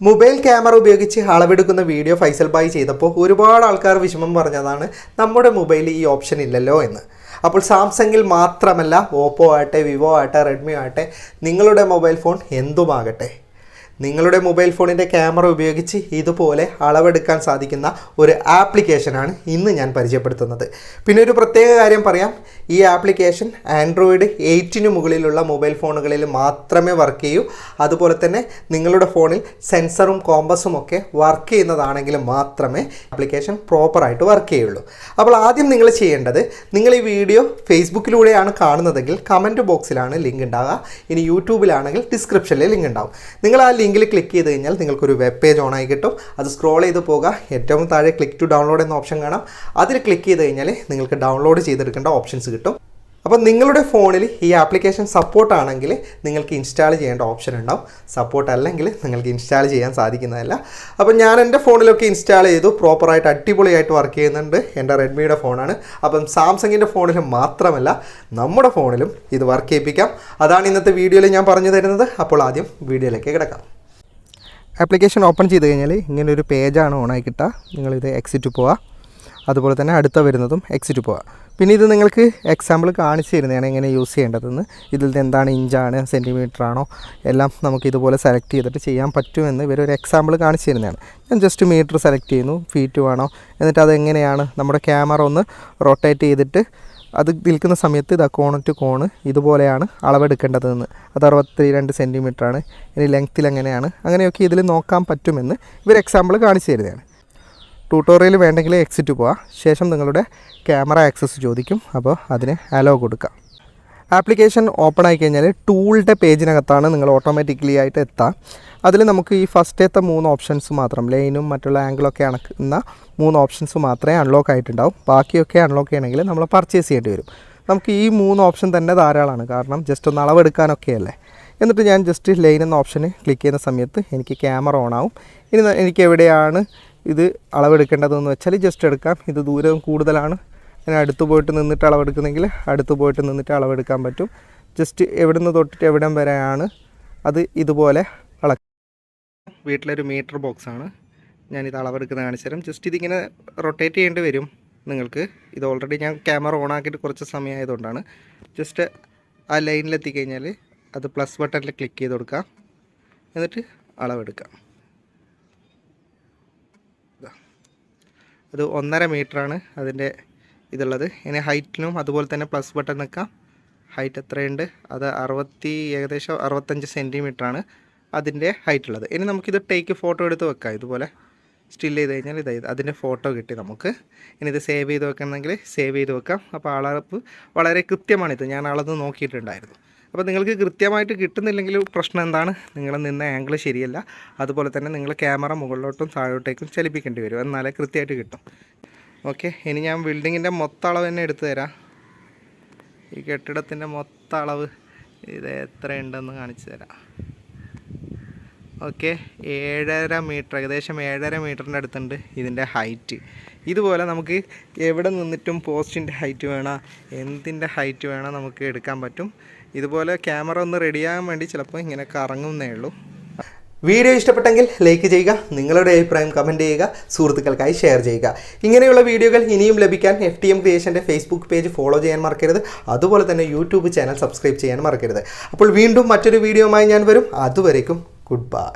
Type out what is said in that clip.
Mobile camera ഉപയോഗിച്ച് അളവെടുക്കുന്ന video Faisal ബായി ചെയ്തപ്പോൾ ഒരുപാട് ആൾക്കാർ വിഷമം പറഞ്ഞതാണ് നമ്മുടെ മൊബൈലിൽ ഈ ഓപ്ഷൻ ഇല്ലല്ലോ എന്ന്. അപ്പോൾ സാംസങ്ങിൽ മാത്രമല്ല ഓപ്പോ ആകട്ടെ വിവോ ആകട്ടെ റെഡ്മി ആകട്ടെ നിങ്ങളുടെ മൊബൈൽ ഫോൺ എന്തുമാകട്ടെ? നിങ്ങളുടെ മൊബൈൽ ഫോണിന്റെ ക്യാമറ ഉപയോഗിച്ച് ഇതുപോലെ അളവെടുക്കാൻ സാധിക്കുന്ന ഒരു ആപ്ലിക്കേഷനാണ് ഇന്ന് ഞാൻ പരിചയപ്പെടുത്തുന്നത്. പിന്നെ ഒരു പ്രത്യേക കാര്യം പറയാം. ഈ ആപ്ലിക്കേഷൻ ആൻഡ്രോയിഡ് എയ്റ്റിന് മുകളിലുള്ള മൊബൈൽ ഫോണുകളിൽ മാത്രമേ വർക്ക് ചെയ്യൂ. അതുപോലെ തന്നെ നിങ്ങളുടെ ഫോണിൽ സെൻസറും കോമ്പസും ഒക്കെ വർക്ക് ചെയ്യുന്നതാണെങ്കിൽ മാത്രമേ ആപ്ലിക്കേഷൻ പ്രോപ്പറായിട്ട് വർക്ക് ചെയ്യുള്ളൂ. അപ്പോൾ ആദ്യം നിങ്ങൾ ചെയ്യേണ്ടത് നിങ്ങൾ ഈ വീഡിയോ ഫേസ്ബുക്കിലൂടെയാണ് കാണുന്നതെങ്കിൽ കമന്റ് ബോക്സിലാണ് ലിങ്ക് ഉണ്ടാകുക ഇനി യൂട്യൂബിലാണെങ്കിൽ ഡിസ്ക്രിപ്ഷനിൽ ലിങ്ക് ഉണ്ടാകും നിങ്ങൾ ആ ലിങ്കിൽ ക്ലിക്ക് ചെയ്ത് കഴിഞ്ഞാൽ നിങ്ങൾക്കൊരു വെബ് പേജ് ഓൺ ആയി കിട്ടും. അത് സ്ക്രോൾ ചെയ്ത് പോകുക ഏറ്റവും താഴെ ക്ലിക്ക് ടു ഡൗൺലോഡ് എന്ന ഓപ്ഷൻ കാണാം. അതിൽ ക്ലിക്ക് ചെയ്ത് കഴിഞ്ഞാൽ നിങ്ങൾക്ക് ഡൗൺലോഡ് ചെയ്തെടുക്കേണ്ട ഓപ്ഷൻസ് കിട്ടും. അപ്പോൾ നിങ്ങളുടെ ഫോണിൽ ഈ ആപ്ലിക്കേഷൻ സപ്പോർട്ട് ആണെങ്കിൽ നിങ്ങൾക്ക് ഇൻസ്റ്റാൾ ചെയ്യേണ്ട ഓപ്ഷൻ ഉണ്ടാവും. സപ്പോർട്ട് അല്ലെങ്കിൽ നിങ്ങൾക്ക് ഇൻസ്റ്റാൾ ചെയ്യാൻ സാധിക്കുന്നതല്ല. അപ്പോൾ ഞാൻ എന്റെ ഫോണിലൊക്കെ ഇൻസ്റ്റാൾ ചെയ്തു. പ്രോപ്പറായിട്ട് അടിപൊളിയായിട്ട് വർക്ക് ചെയ്യുന്നുണ്ട്. എന്റെ റെഡ്മിയുടെ ഫോണാണ്. അപ്പം സാംസങ്ങിന്റെ ഫോണിലും മാത്രമല്ല നമ്മുടെ ഫോണിലും ഇത് വർക്ക് ചെയ്യിപ്പിക്കാം. അതാണ് ഇന്നത്തെ വീഡിയോയിൽ ഞാൻ പറഞ്ഞു തരുന്നത്. അപ്പോൾ ആദ്യം വീഡിയോയിലേക്ക് കിടക്കാം. ആപ്ലിക്കേഷൻ ഓപ്പൺ ചെയ്ത് കഴിഞ്ഞാൽ ഇങ്ങനെ ഒരു പേജാണ് ഓണായി കിട്ടുക. നിങ്ങളിത് എക്സിറ്റ് പോവുക. അതുപോലെ തന്നെ അടുത്ത വരുന്നതും എക്സിറ്റ് പോവുക പിന്നെ ഇത് നിങ്ങൾക്ക് എക്സാമ്പിൾ കാണിച്ചു തരുന്നതാണ് എങ്ങനെ യൂസ് ചെയ്യേണ്ടതെന്ന്. ഇതിൽ എന്താണ് ഇഞ്ചാണ് സെന്റിമീറ്റർ ആണോ എല്ലാം നമുക്ക് ഇതുപോലെ സെലക്ട് ചെയ്തിട്ട് ചെയ്യാൻ പറ്റുമെന്ന് ഇവരൊരു എക്സാമ്പിൾ കാണിച്ചു തരുന്നതാണ്. ഞാൻ ജസ്റ്റ് മീറ്റർ സെലക്ട് ചെയ്യുന്നു ഫീറ്റ് വേണോ എന്നിട്ട് അതെങ്ങനെയാണ് നമ്മുടെ ക്യാമറ ഒന്ന് റൊട്ടേറ്റ് ചെയ്തിട്ട് അത് നിൽക്കുന്ന സമയത്ത് ഇതാ കോണ് ടു കോണ് ഇതുപോലെയാണ് അളവെടുക്കേണ്ടതെന്ന്. അത് അറുപത്തി രണ്ട് സെന്റിമീറ്റർ ആണ് ഇനി ലെങ്ത്തിൽ എങ്ങനെയാണ് അങ്ങനെയൊക്കെ ഇതിൽ നോക്കാൻ പറ്റുമെന്ന് ഇവർ എക്സാമ്പിൾ കാണിച്ചു തരുന്നതാണ്. ട്യൂട്ടോറിയൽ വേണ്ടെങ്കിൽ എക്സിറ്റ് പോവാം. ശേഷം നിങ്ങളുടെ ക്യാമറ ആക്സസ് ചോദിക്കും. അപ്പോൾ അതിന് അലോ കൊടുക്കാം. ആപ്ലിക്കേഷൻ ഓപ്പൺ ആയി കഴിഞ്ഞാൽ ടൂളിന്റെ പേജിനകത്താണ് നിങ്ങൾ ഓട്ടോമാറ്റിക്കലി ആയിട്ട് എത്താം. അതിൽ നമുക്ക് ഈ ഫസ്റ്റത്തെ മൂന്ന് ഓപ്ഷൻസ് മാത്രം ലൈനും മറ്റുള്ള ആംഗിളൊക്കെ അണക്കുന്ന മൂന്ന് ഓപ്ഷൻസ് മാത്രമേ അൺലോക്ക് ആയിട്ടുണ്ടാവും. ബാക്കിയൊക്കെ അൺലോക്ക് ചെയ്യണമെങ്കിൽ നമ്മൾ പർച്ചേസ് ചെയ്യേണ്ടി വരും. നമുക്ക് ഈ മൂന്ന് ഓപ്ഷൻ തന്നെ ധാരാളമാണ് കാരണം ജസ്റ്റ് ഒന്ന് അളവെടുക്കാനൊക്കെയല്ലേ എന്നിട്ട് ഞാൻ ജസ്റ്റ് ലൈൻ എന്ന ഓപ്ഷന് ക്ലിക്ക് ചെയ്യുന്ന സമയത്ത് എനിക്ക് ക്യാമറ ഓൺ ആവും. ഇനി എനിക്ക് എവിടെയാണ് ഇത് അളവെടുക്കേണ്ടതെന്ന് വെച്ചാൽ ജസ്റ്റ് എടുക്കാം. ഇത് ദൂരം കൂടുതലാണ്. ഞാൻ അടുത്ത് പോയിട്ട് നിന്നിട്ട് അളവെടുക്കുന്നെങ്കിൽ അടുത്ത് പോയിട്ട് നിന്നിട്ട് അളവെടുക്കാൻ പറ്റും. ജസ്റ്റ് എവിടെ നിന്ന് തൊട്ടിട്ട് എവിടം വരെയാണ് അത് ഇതുപോലെ അളക്കാം വീട്ടിലൊരു മീറ്റർ ബോക്സാണ് ഞാനിത് അളവെടുക്കുന്ന കാണിച്ചു തരാം. ജസ്റ്റ് ഇതിങ്ങനെ റൊട്ടേറ്റ് ചെയ്യേണ്ടി വരും നിങ്ങൾക്ക്. ഇത് ഓൾറെഡി ഞാൻ ക്യാമറ ഓൺ ആക്കിയിട്ട് കുറച്ച് സമയമായതുകൊണ്ടാണ്. ജസ്റ്റ് ആ ലൈനിലെത്തി കഴിഞ്ഞാൽ അത് പ്ലസ് ബട്ടണിൽ ക്ലിക്ക് ചെയ്ത് കൊടുക്കാം. എന്നിട്ട് അളവെടുക്കാം. അത് ഒന്നര മീറ്ററാണ് അതിന്റെ ഇതുള്ളത്. ഇനി ഹൈറ്റിനും അതുപോലെ തന്നെ പ്ലസ് ബട്ടൺ നിൽക്കാം ഹൈറ്റ് എത്രയുണ്ട്? അത് അറുപത്തി ഏകദേശം അറുപത്തഞ്ച് ആണ് അതിന്റെ ഹൈറ്റ് ഉള്ളത് ഇനി നമുക്കിത് ടേക്ക് ഫോട്ടോ എടുത്ത് വെക്കാം. ഇതുപോലെ സ്റ്റിൽ ചെയ്ത് കഴിഞ്ഞാൽ ഇതായി. അതിന്റെ ഫോട്ടോ കിട്ടി നമുക്ക്. ഇനി ഇത് സേവ് ചെയ്ത് വെക്കണമെങ്കിൽ സേവ് ചെയ്ത് വെക്കാം. അപ്പോൾ അളവ് വളരെ കൃത്യമാണിത്. ഞാൻ അളന്ന് നോക്കിയിട്ടുണ്ടായിരുന്നു. അപ്പോൾ നിങ്ങൾക്ക് കൃത്യമായിട്ട് കിട്ടുന്നില്ലെങ്കിൽ പ്രശ്നം എന്താണ്? നിങ്ങൾ നിന്ന ആംഗിൾ ശരിയല്ല. അതുപോലെ തന്നെ നിങ്ങൾ ക്യാമറ മുകളിലോട്ടും താഴോട്ടേക്കും ചലിപ്പിക്കേണ്ടി വരും. എന്നാലേ കൃത്യമായിട്ട് കിട്ടും. ഓക്കെ ഇനി ഞാൻ ബിൽഡിങ്ങിന്റെ മൊത്തം അളവ് തന്നെ എടുത്തു തരാം. ഈ കെട്ടിടത്തിന്റെ മൊത്തം അളവ് ഇത് എത്രയുണ്ടെന്ന് കാണിച്ചു തരാം. ഓക്കെ ഏഴര മീറ്റർ ഏകദേശം ഏഴര മീറ്ററിന്റെ അടുത്തുണ്ട് ഇതിന്റെ ഹൈറ്റ് ഇതുപോലെ നമുക്ക് എവിടെ നിന്നിട്ടും പോസ്റ്റിന്റെ ഹൈറ്റ് വേണം എന്തിന്റെ ഹൈറ്റ് വേണം നമുക്ക് എടുക്കാൻ പറ്റും. ഇതുപോലെ ക്യാമറ ഒന്ന് റെഡിയാകാൻ വേണ്ടി ചിലപ്പോൾ ഇങ്ങനെ കറങ്ങുന്നേ ഉള്ളൂ. വീഡിയോ ഇഷ്ടപ്പെട്ടെങ്കിൽ ലൈക്ക് ചെയ്യുക നിങ്ങളുടെ അഭിപ്രായം കമന്റ് ചെയ്യുക സുഹൃത്തുക്കൾക്കായി ഷെയർ ചെയ്യുക. ഇങ്ങനെയുള്ള വീഡിയോകൾ ഇനിയും ലഭിക്കാൻ എഫ് ടി എം ക്രിയേഷന്റെ ഫേസ്ബുക്ക് പേജ് ഫോളോ ചെയ്യാൻ മറക്കരുത്. അതുപോലെ തന്നെ യൂട്യൂബ് ചാനൽ സബ്സ്ക്രൈബ് ചെയ്യാൻ മറക്കരുത്. അപ്പോൾ വീണ്ടും മറ്റൊരു വീഡിയോയുമായി ഞാൻ വരും. അതുവരേക്കും ഗുഡ് ബൈ